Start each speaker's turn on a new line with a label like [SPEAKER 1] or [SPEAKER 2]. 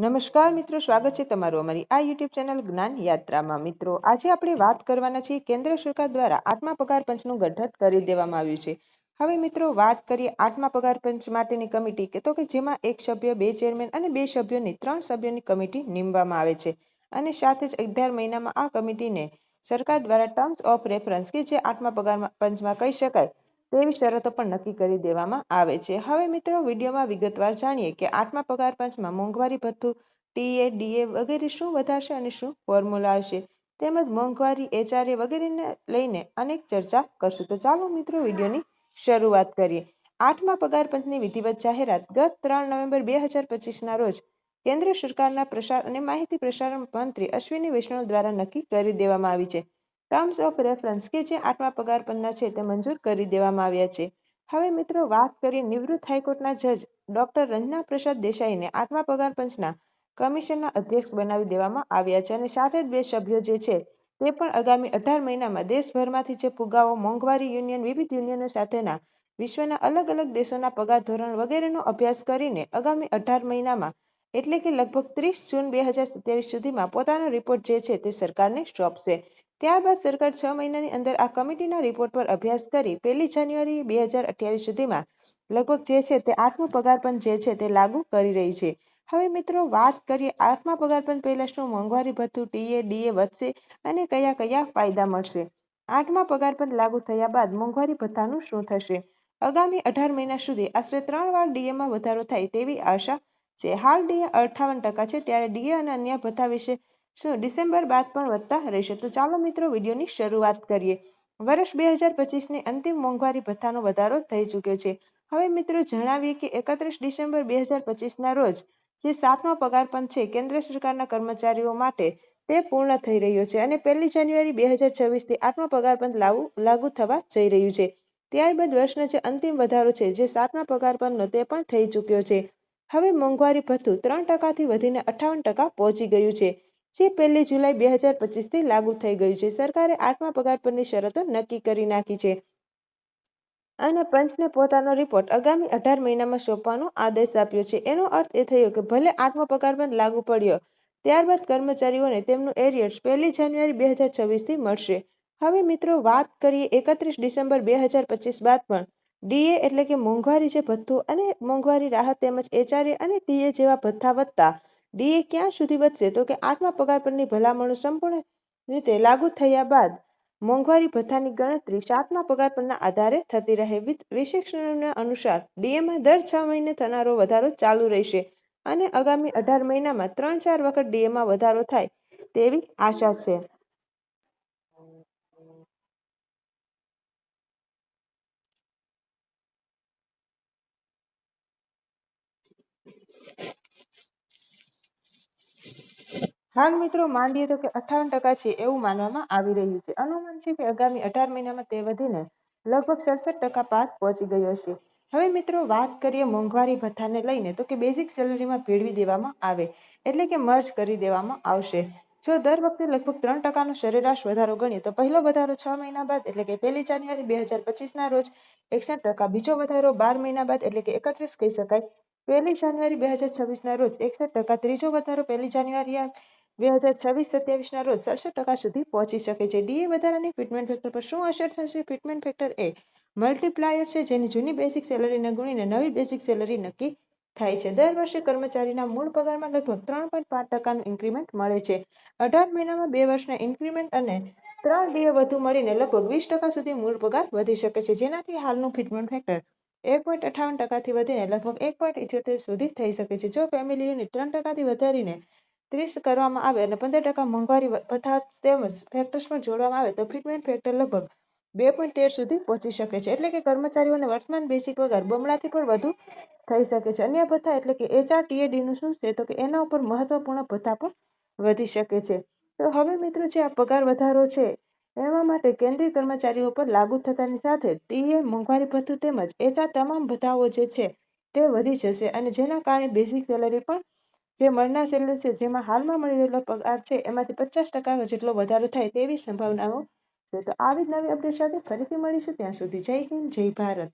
[SPEAKER 1] નમસ્કાર મિત્રો, સ્વાગત છે તમારું અમારી આ યુટ્યુબ ચેનલ જ્ઞાન યાત્રામાં. મિત્રો, આજે આપણે વાત કરવાના છીએ કેન્દ્ર સરકાર દ્વારા આઠમા પગાર પંચનું ગઠન કરી દેવામાં આવ્યું છે. હવે મિત્રો, વાત કરીએ આઠમા પગાર પંચ માટેની કમિટી કે તો કે જેમાં એક સભ્ય, બે ચેરમેન અને બે સભ્યોની, ત્રણ સભ્યોની કમિટી નીમવામાં આવે છે. અને સાથે જ અગિયાર મહિનામાં આ કમિટીને સરકાર દ્વારા ટર્મ્સ ઓફ રેફરન્સ કે જે આઠમા પગાર પંચમાં કહી શકાય તેવી શરતો પણ નક્કી કરી દેવામાં આવે છે. હવે મિત્રો, વિડીયોમાં વિગતવાર જાણીએ કે આઠમા પગાર પંચમાં મોંઘવારી ભથ્થું ટીએ ડીએ વગેરે શું વધારશે અને શું ફોર્મ્યુલા હશે તેમજ મોંઘવારી, એચઆરએ વગેરેને લઈને અનેક ચર્ચા કરશું. તો ચાલો મિત્રો, વિડીયોની શરૂઆત કરીએ. આઠમા પગાર પંચની વિધિવત જાહેરાત ગત ત્રણ નવેમ્બર બે હજાર પચીસના રોજ કેન્દ્ર સરકારના પ્રસાર અને માહિતી પ્રસારણ મંત્રી અશ્વિની વૈષ્ણવ દ્વારા નક્કી કરી દેવામાં આવી છે. ટર્મ્સ ઓફ રેફરન્સ કે જે આઠમા પગાર પંચના છે તે મંજૂર કરી દેવામાં આવ્યા છે. હવે મિત્રો વાત કરીએ નિવૃત્ત હાઈકોર્ટના જજ ડોક્ટર રંજના પ્રસાદ દેસાઈને આઠમા પગાર પંચના કમિશનના અધ્યક્ષ બનાવી દેવામાં આવ્યા છે અને સાથે જ બે સભ્યો જે છે તે પણ આગામી અઢાર મહિનામાં દેશભરમાંથી જે ફુગાવો મોંઘવારી યુનિયન, વિવિધ યુનિયનો સાથેના વિશ્વના અલગ અલગ દેશોના પગાર ધોરણ વગેરેનો અભ્યાસ કરીને આગામી અઢાર મહિનામાં, એટલે કે લગભગ ત્રીસ જૂન બે હજાર સત્યાવીસ સુધીમાં પોતાનો રિપોર્ટ જે છે તે સરકારને સોંપશે. ત્યારબાદ સરકાર છ મહિનાની અંદર આ કમિટીના રિપોર્ટ પર અભ્યાસ કરી પહેલી જાન્યુઆરી બે હજાર અઠ્યાવીસ સુધીમાં લગભગ જે છે તે આઠમું પગાર પણ જે છે તે લાગુ કરી રહી છે. હવે મિત્રો વાત કરીએ આઠમા પગાર પણ પહેલાં શું મોંઘવારી ભથ્થું, ટીએ, ડીએ વધશે અને કયા કયા ફાયદા મળશે? આઠમા પગાર પણ લાગુ થયા બાદ મોંઘવારી ભથ્થાનું શું થશે? આગામી અઢાર મહિના સુધી આશરે ત્રણ વાર ડીએમાં વધારો થાય તેવી આશા છે. હાલ ડીએ અઠાવન ટકા છે, ત્યારે ડીએ અને અન્ય ભથ્થા વિશે શું ડિસેમ્બર બાદ પણ વધતા રહેશે? તો ચાલો મિત્રો વિડીયોની શરૂઆત કરીએ. વર્ષ બે હજાર પચીસની અંતિમ મોંઘવારી ભથ્થાનો વધારો થઈ ચૂક્યો છે. હવે મિત્રો જણાવીએ કે એકત્રીસ ડિસેમ્બર બે હજાર પચીસના રોજ જે સાતમો પગાર છે, કેન્દ્ર સરકારના કર્મચારીઓ માટે તે પૂર્ણ થઈ રહ્યો છે અને પહેલી જાન્યુઆરી બે હજાર છવ્વીસથી આઠમો પગાર પણ લાગુ થવા જઈ રહ્યું છે. ત્યારબાદ વર્ષનો જે અંતિમ વધારો છે, જે સાતમા પગાર તે પણ થઈ ચૂક્યો છે. હવે મોંઘવારી ભથ્થું ત્રણ ટકાથી વધીને અઠાવન ટકા પહોંચી ગયું છે. જે પહેલી જુલાઈ બે હજાર પચીસથી લાગુ થઈ ગયું છે. સરકારે આઠમા પગાર પરની શરતો નક્કી કરી નાખી છે. અને પંચને પોતાનો રિપોર્ટ આગામી અઢાર મહિનામાં સોંપવાનો આદેશ આપ્યો છે. એનો અર્થ એ થયો કે ભલે આઠમો પગાર બંધ લાગુ પડ્યો, ત્યારબાદ કર્મચારીઓને તેમનું એરિયર્સ પહેલી જાન્યુઆરી બે હજાર છવ્વીસથી મળશે. હવે મિત્રો, વાત કરીએ એકત્રીસ ડિસેમ્બર બે હજાર પચીસ બાદ પણ. ડીએ એટલે કે મોંઘવારી જે ભથ્થું અને મોંઘવારી રાહત તેમજ એચઆરએ અને ટીએ જેવા ભથ્થા વધતા ડીએ ક્યાં સુધી વધશે? તો કે આઠમા પગાર પરની ભલામણો સંપૂર્ણ રીતે લાગુ થયા બાદ મોંઘવારી ભથ્થાની ગણતરી સાતમા પગાર પરના આધારે થતી રહે. વિશેષણોના અનુસાર ડીએમાં દર છ મહિને થનારો વધારો ચાલુ રહેશે અને આગામી અઢાર મહિનામાં ત્રણ ચાર વખત ડીએમાં વધારો થાય તેવી આશા છે. હાલ મિત્રો માંડીએ તો કે અઠાવન ટકા છે એવું માનવામાં આવી રહ્યું છે. અનુમાન છે કે આગામી અઢાર મહિનામાં તે વધીને લગભગ સડસઠ ટકા પાક પહોંચી ગયો છે. હવે મિત્રો વાત કરીએ મોંઘવારી ભથ્થાને લઈને તો કે બેઝિક સેલરીમાં ભેળવી દેવામાં આવે એટલે કે મર્જ કરી દેવામાં આવશે. જો દર વખતે લગભગ ત્રણ ટકાનો સરેરાશ વધારો ગણીએ તો પહેલો વધારો છ મહિના બાદ એટલે કે પહેલી જાન્યુઆરી બે હજાર પચીસના રોજ એકસઠ ટકા, બીજો વધારો બાર મહિના બાદ એટલે કે એકત્રીસ કહી શકાય. પહેલી જાન્યુઆરી બે હજાર છવ્વીસના રોજ એકસઠ ટકા, ત્રીજો વધારો પહેલી જાન્યુઆરી બે હજાર છવ્વીસ સત્યાવીસના રોજ સડસઠ ટકા સુધી પહોંચી શકે છે. ડીએ વધારાની ફિટમેન્ટ ફેક્ટર પર શું અસર થશે? ફિટમેન્ટ ફેક્ટર એ મલ્ટીપ્લાયર છે, જેની જૂની બેસિક સેલરીને ગુણીને નવી બેસિક સેલરી નક્કી થાય છે. દર વર્ષે કર્મચારીના મૂળ પગારમાં લગભગ ત્રણ પોઈન્ટ પાંચ ટકાનું ઇન્ક્રીમેન્ટ મળે છે. અઢાર મહિનામાં બે વર્ષના ઇન્ક્રીમેન્ટ અને ત્રણ ડીએ વધુ મળીને લગભગ વીસ ટકા સુધી મૂળ પગાર વધી શકે છે. જેનાથી હાલનું ફિટમેન્ટ ફેક્ટર એક પોઈન્ટ અઠાવન ટકાથી વધીને લગભગ એક પોઈન્ટ ઇઠ્યોતેર સુધી થઈ શકે છે. જો ફેમિલી યુનિટ ત્રણ ટકાથી વધારીને ત્રીસ કરવામાં આવે અને પંદર ટકા મોંઘવારી ભથ્થા તેમજ ફેક્ટર્સ પણ જોડવામાં આવે તો ફિટમેન્ટ ફેક્ટર લગભગ બે પોઈન્ટ તેર સુધી પહોંચી શકે છે. એટલે કે કર્મચારીઓને વર્તમાન બેસિક પગાર બમણાથી પણ વધુ થઈ શકે છે. અન્ય ભથ્થા એટલે કે એચઆર ટીએડીનું શું છે તો કે એના ઉપર મહત્વપૂર્ણ ભથ્થા પણ વધી શકે છે. તો હવે મિત્રો જે આ પગાર વધારો છે એવા માટે કેન્દ્રીય કર્મચારીઓ પર લાગુ થતાની સાથે ટીએ મોંઘવારી ભથ્થું તેમજ એચઆર તમામ ભથ્થાઓ જે છે તે વધી જશે અને જેના કારણે બેઝિક સેલરી પણ જે મળનાર સેલરી છે, જેમાં હાલમાં મળી રહેલો પગાર છે, એમાંથી પચાસ ટકા જેટલો વધારો થાય તેવી સંભાવનાઓ છે. તો આવી જ નવી અપડેટ સાથે ફરીથી મળીશું. ત્યાં સુધી જય હિન્દ, જય ભારત.